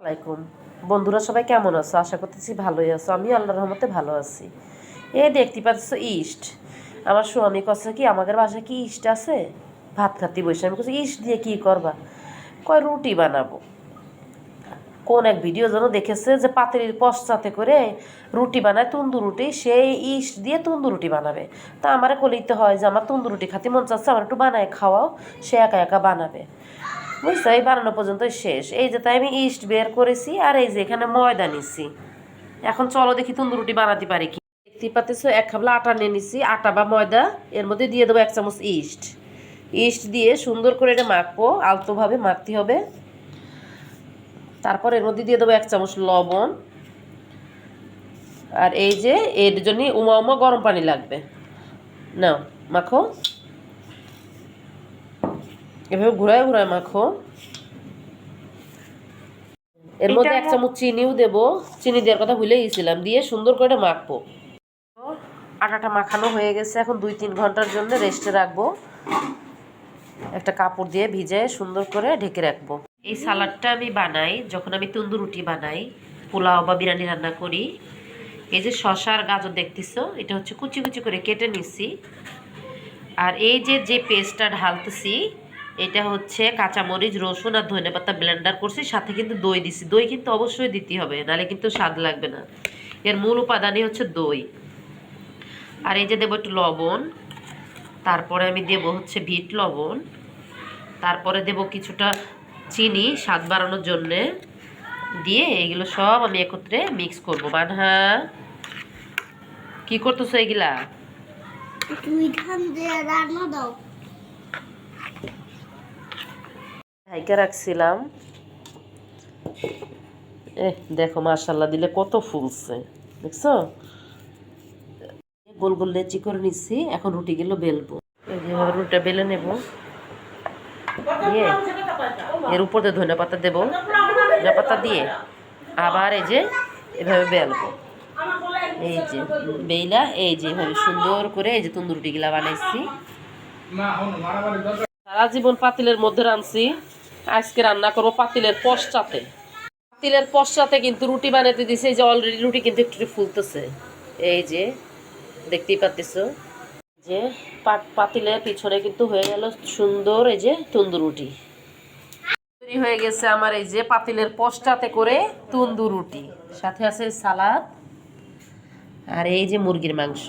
আলাইকুম। বন্ধুরা, সবাই কেমন আছো? আশা করতেছি ভালোই আছো। আমি আল্লাহর রহমতে ভালো আছি। এ দেখতে পাচ্ছ ইস্ট। আমার স্বামী কছে কি, আমাদের বাসায় কি ইস্ট আছে? ভাত খাতি বসে। আমি কছি ইস্ট দিয়ে কি করবা? কয়, রুটি বানাবো। কোন এক ভিডিও যেন দেখেছে যে পাতিলির পশ্চাতে করে রুটি বানায়, তন্দুর রুটি, সেই ইস্ট দিয়ে তন্দুর রুটি বানাবে। তা আমারে কলিতে হয় যে, আমার তন্দুর রুটি খাতে মন চাচ্ছে, আমার একটু বানায় খাওয়াও। সে একা একা বানাবে। বুঝছ? এই বানানো পর্যন্ত শেষ। এই যে তাই আমি ইস্ট বের করেছি আর এই যে এখানে ময়দা নিছি। এখন চলো দেখি তন্দুর রুটি বানাতে পারি কি। দেখতে পাচ্ছ এক খাবলা আটা নিয়ে নিছি। আটা বা ময়দা, এর মধ্যে দিয়ে দেবো এক চামচ ইস্ট। ইস্ট দিয়ে সুন্দর করে এটা মাখবো, আলতোভাবে মাখতে হবে। তারপর এর মধ্যে দিয়ে দেবো এক চামচ লবণ। আর এই যে এর জন্য উমা উমা গরম পানি লাগবে। না মাখো। এভাবে ঘুরায় ঘুরায় মাখো। এর মধ্যে এক চামচ চিনিও দেব। চিনি দেওয়ার কথা ভুলে গেছিলাম। দিয়ে সুন্দর করে মাখবো। আটাটা মাখানো হয়ে গেছে। এখন দুই তিন ঘণ্টার জন্য রেস্টে রাখব। একটা কাপড় দিয়ে ভিজে সুন্দর করে ঢেকে রাখব। এই সালাডটা আমি বানাই। যখন আমি তন্দুর রুটি বানাই পোলাও বা বিরিয়ানি রান্না করি এই যে শশা আর গাজর দেখতেছো এটা হচ্ছে কুচি কুচি করে কেটে নিছি। আর এই যে যে পেস্টটা ঢালতেছি এটা হচ্ছে কাঁচামরিচ, রসুন আর ধনে পাতা ব্লেন্ডার করছি, সাথে কিন্তু দই দিছি। দই কিন্তু অবশ্যই দিতে হবে, নাহলে কিন্তু স্বাদ লাগবে না। এর মূল উপাদানই হচ্ছে দই। আর এই যে দেবো একটু লবণ, তারপরে আমি দেব হচ্ছে ভিট লবণ, তারপরে দেব কিছুটা চিনি স্বাদ বাড়ানোর জন্যে দিয়ে এগুলো সব আমি একত্রে মিক্স করব। বানহা, কি করতেছো এগুলা? দিয়ে রান্না দাও। হাইকে রাখছিলাম। এ দেখো মাশাল্লাহ দিলে কত ফুলছে, দেখছ? গোল গোল লেচি করে নিচ্ছি, এখন রুটিগুলো বেলবো। এই যেভাবে রুটিটা বেলে নেব। এর উপর দিয়ে ধনে পাতা দেবো। ধনে পাতা দিয়ে আবার এই যে এভাবে বেলবো। এই যে বেইলা, এই যে এভাবে সুন্দর করে এই যে তন্দুর রুটিগুলা বানাইছি। সারা জীবন পাতিলের মধ্যে রাঁধছি। আজকে রান্না করব পাতিলের পশ্চাতে। পাতিলের পশ্চাতে কিন্তু রুটি বানাতে দিছে, এই যে অলরেডি রুটি কিন্তু একটু ফুলতেছে। এই যে, দেখতেই পাচ্ছ যে পাতিলের পিছনে কিন্তু হয়ে গেল সুন্দর এই যে তন্দুর রুটি। হয়ে গেছে আমার এই যে পাতিলের পশ্চাতে করে তন্দুর রুটি। সাথে আছে সালাদ আর এই যে মুরগির মাংস।